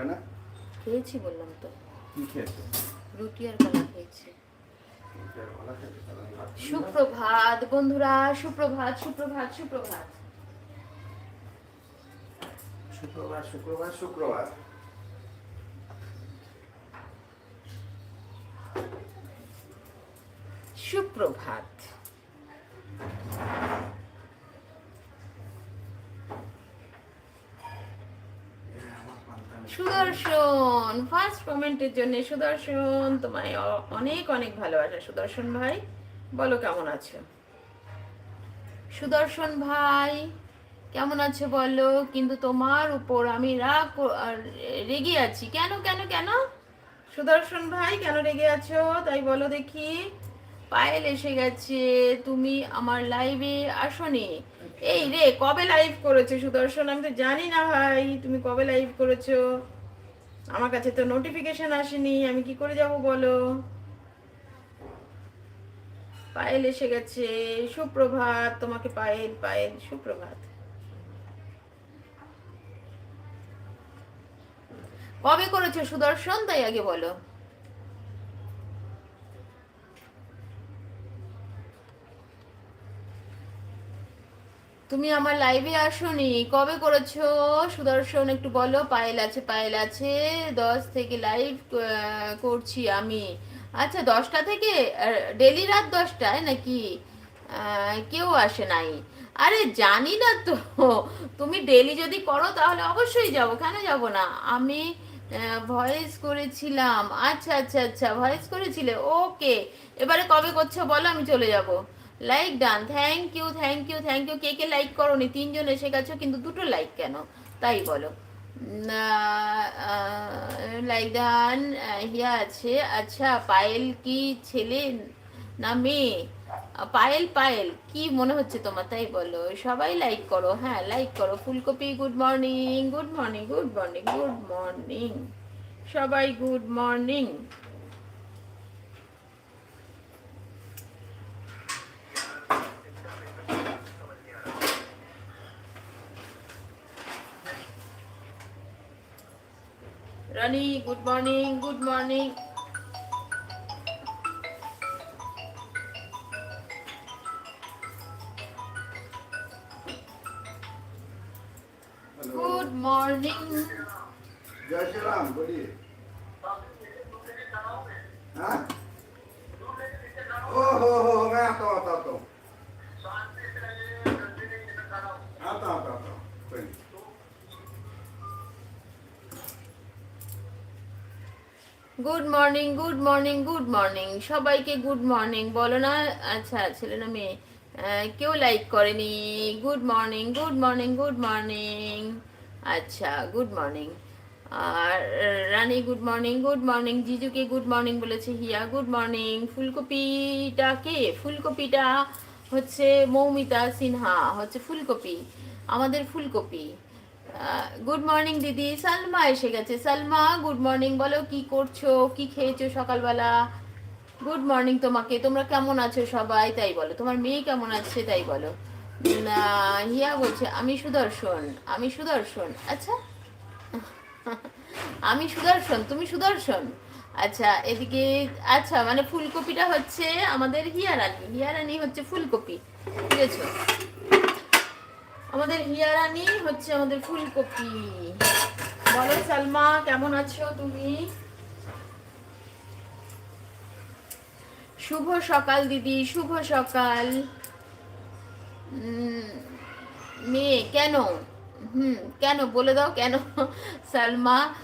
খাবে না? খেয়েছি বললাম তো। কি খেয়েছো? রুটি আর কলা খেয়েছি। সুপ্রভাত বন্ধুরা সুপ্রভাত সুপ্রভাত সুপ্রভাত। শুক্রবার শুক্রবার শুক্রবার সুপ্রভাত। সুদর্শন ফার্স্ট কমেন্টের জন্য। সুদর্শন, তোমায় অনেক অনেক ভালোবাসা। সুদর্শন ভাই, বলো কেমন আছো? সুদর্শন ভাই, কেমন আছে বলো? কিন্তু তোমার উপর আমি রাগ রেগে আছি। কেন কেন কেন? সুদর্শন ভাই, কেন রেগে আছো? তাই বলো দেখি। পায়েল এসে গেছে, তুমি আমার লাইভে আসনি। এই রে, কবে লাইভ করেছ সুদর্শন? আমি তো জানি না ভাই, তুমি কবে লাইভ করেছ? আমার কাছে তো নোটিফিকেশন আসেনি, আমি কি করে যাব বলো? পায়েল এসে গেছে, সুপ্রভাত, তোমাকে পায়েল পায়েল, সুপ্রভাত। কবে করেছ সুদর্শন? তাই আগে বলো। তুমি আমার লাইভে আসোনি। কবে করেছ? সুদর্শন, একটু বলো। পায়েল আছে পায়েল আছে। দশ থেকে লাইভ করছি আমি। আচ্ছা দশটা থেকে? ডেলি রাত দশটায় নাকি? কেউ আসে নাই। আরে, জানি না তো। তুমি ডেলি যদি করো, তাহলে অবশ্যই যাব। কেন যাব না? আমি ভয়েস করেছিলাম। আচ্ছা আচ্ছা আচ্ছা ভয়েস করেছিলে। ওকে এবারে কবে করছ বলো, আমি চলে যাব। Like done thank you thank you thank you কে কে লাইক করোনি? তিনজন এসে গেছো, কিন্তু দুটো লাইক কেন? তাই বলো। লাইক ডান হিয়া আছে। আচ্ছা পায়েল কি ছেলে? না, মেয়ে। পায়েল পায়েল, কি মনে হচ্ছে তোমার? তাই বলো। সবাই লাইক করো। হ্যাঁ লাইক করো। ফুলকপি good morning good morning good morning good morning সবাই good morning Rani good morning good morning good morning जय श्री राम बोलिए। Good morning good morning good morning সবাইকে গুড মর্নিং বলো না? আচ্ছা ছেলে না মেয়ে। কেউ লাইক করেনি। Good morning good morning good morning আচ্ছা গুড মর্নিং আর Rani good morning good morning জিজুকে good morning বলেছে হিয়া গুড মর্নিং ফুলকপিটা কে? ফুলকপিটা হচ্ছে মৌমিতা সিনহা, হচ্ছে ফুলকপি। আমাদের ফুলকপি। গুড মর্নিং দিদি। সালমা এসে গেছে। সালমা গুড মর্নিং বলো কি করছ? কি খেয়েছো সকালবেলা? গুড মর্নিং তোমাকে। তোমরা কেমন আছো সবাই? তাই বলো। তোমার মেয়ে কেমন আছে? তাই বলো। না, হিয়া বলছে, আমি সুদর্শন। আমি সুদর্শন। আচ্ছা। আমি সুদর্শন। তুমি সুদর্শন? আচ্ছা এদিকে আচ্ছা মানে ফুলকপিটা হচ্ছে আমাদের হিয়ারানি। হিয়ারানি হচ্ছে ফুলকপি। বুঝেছ? আমাদের হিয়ারানি হচ্ছে আমাদের ফুলকপি। বলো সালমা, কেমন আছো তুমি? শুভ সকাল, দিদি, শুভ সকাল। মেয়ে, কেন? হুম, কেন? বলে দাও, কেন? সালমা